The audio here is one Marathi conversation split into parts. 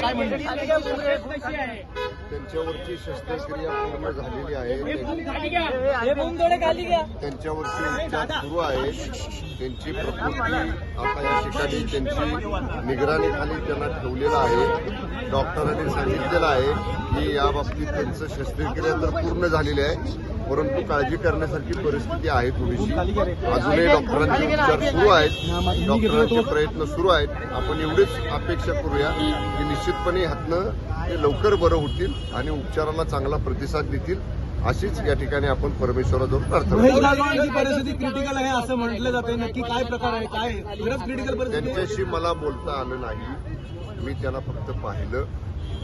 काय म्हणणं त्यांच्यावरची शस्त्रक्रिया पूर्ण झालेली आहे. त्यांच्यावरती उपचार सुरू आहेत. त्यांची प्रकृती आता या ठिकाणी त्यांची निगराणीखाली त्यांना ठेवलेलं आहे. डॉक्टरांनी सांगितलेलं आहे. की या बाबतीत त्यांचं शस्त्रक्रिया तर पूर्ण झालेली आहे. परंतु काळजी करण्यासारखी परिस्थिती आहे थोडीशी. अजूनही डॉक्टरांचे उपचार सुरू आहेत. डॉक्टरांचे प्रयत्न सुरू आहेत. आपण एवढीच अपेक्षा करूया की निश्चितपणे ह्यातनं ते लवकर बरं होतील आणि उपचाराला चांगला प्रतिसाद देतील. अशीच या ठिकाणी आपण परमेश्वराजवळ प्रार्थना परिस्थिती क्रिटिकल आहे असं म्हटलं जाते नक्की काय प्रकार आहे? काय? क्रिटिकल? त्यांच्याशी मला बोलता आलं नाही. मी त्यांना फक्त पाहिलं.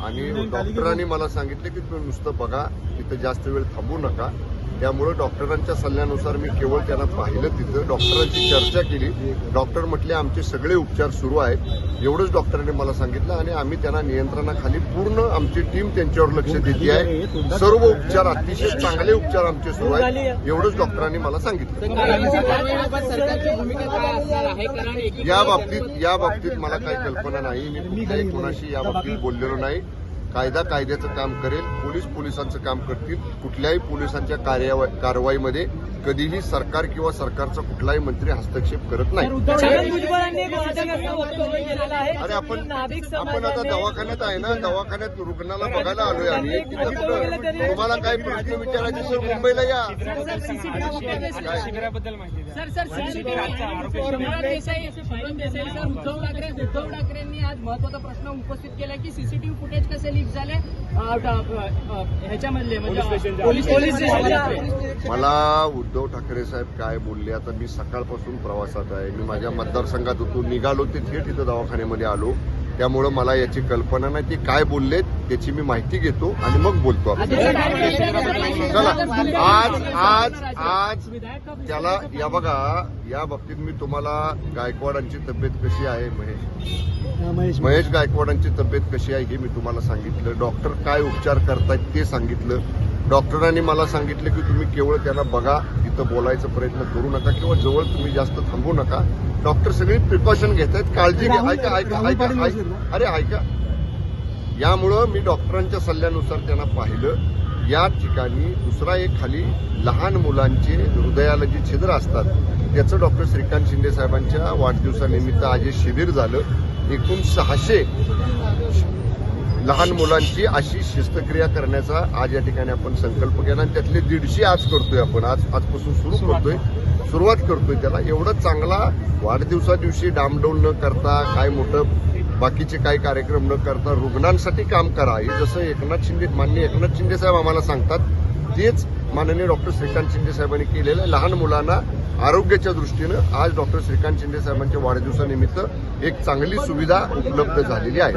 आणि डॉक्टरांनी मला सांगितलं की तुम्ही नुसतं बघा तिथं जास्त वेळ थांबू नका. त्यामुळं डॉक्टरांच्या सल्ल्यानुसार मी केवळ त्यांना पाहिलं तिथं. डॉक्टरांची चर्चा केली. डॉक्टर म्हटले आमचे सगळे उपचार सुरू आहेत. एवढंच डॉक्टरांनी मला सांगितलं आणि आम्ही त्यांना नियंत्रणाखाली पूर्ण आमची टीम त्यांच्यावर लक्ष देते आहे. सर्व उपचार अतिशय चांगले उपचार आमचे सुरू आहेत. एवढंच डॉक्टरांनी मला सांगितलं. या बाबतीत या बाबतीत मला काही कल्पना नाही. मी कुठल्याही कोणाशी या बाबतीत बोललेलो नाही. कायदा कायद्याचं काम करेल पोलीस पोलिसांचं काम करतील कुठल्याही पोलिसांच्या कार्यावा- कारवाईमध्ये कधीही सरकार किंवा सरकारचा कुठलाही मंत्री हस्तक्षेप करत नाही. वक्तव्य केलेलं आहे. अरे आपण नाभिक आपण आता समाजाने दवाखान्यात आहे ना दवाखान्यात रुग्णाला बघायला आलोय आम्ही. तिथं कुठं तुम्हाला काय प्रश्न विचारायचे सर मुंबईला या. Sir sir Desai Shivraj Desai. Sir Uddhav Thackeray Uddhav ठाकरेंनी आज महत्त्वाचा प्रश्न उपस्थित केला की सीसीटीव्ही फुटेज कसे लीक झाले? अ, ड- अ, ह्याच्यामधले म्हणजे पोलीस पोलीस स्टेशनच्या मला उद्धव ठाकरे साहेब काय बोलले आता मी सकाळपासून प्रवासात आहे. मी माझ्या मतदारसंघात होतो निघालो ते थेट इथं दवाखान्यामध्ये आलो. त्यामुळं मला याची कल्पना नाही ते काय बोललेत त्याची मी माहिती घेतो आणि मग बोलतो आपण. चला. आज आज आज त्याला या बघा या बाबतीत मी तुम्हाला गायकवाडांची तब्येत कशी आहे महेश? महेश. गायकवाडांची तब्येत कशी आहे हे मी तुम्हाला सांगितलं. डॉक्टर काय उपचार करतायत ते सांगितलं. डॉक्टरांनी मला सांगितलं की तुम्ही केवळ त्यांना बघा तिथं बोलायचा प्रयत्न करू नका किंवा जवळ तुम्ही जास्त थांबू नका. डॉक्टर सगळी प्रिकॉशन घेत आहेत. काळजी घ्या. ऐका ऐका ऐका अरे ऐका. यामुळं मी डॉक्टरांच्या सल्ल्यानुसार त्यांना पाहिलं. या ठिकाणी दुसरा एक खाली लहान मुलांचे हृदयाला जी छिद्र असतात त्याचं डॉक्टर श्रीकांत शिंदे साहेबांच्या वाढदिवसानिमित्त आज हे शिबिर झालं. एकूण सहाशे लहान मुलांची अशी शस्त्रक्रिया करण्याचा आज या ठिकाणी आपण संकल्प केला आणि त्यातले दीडशे आज करतोय आपण. आज आजपासून सुरू करतोय. सुरुवात करतोय त्याला. एवढं चांगला वाढदिवसा दिवशी डामडौल न करता काय मोठं बाकीचे काही कार्यक्रम न करता रुग्णांसाठी काम करा. हे जसं एकनाथ शिंदे माननीय एकनाथ शिंदे साहेब आम्हाला सांगतात तेच माननीय डॉक्टर श्रीकांत शिंदे साहेबांनी केलेलं आहे. लहान मुलांना आरोग्याच्या दृष्टीनं आज डॉक्टर श्रीकांत शिंदे साहेबांच्या वाढदिवसानिमित्त एक चांगली सुविधा उपलब्ध झालेली आहे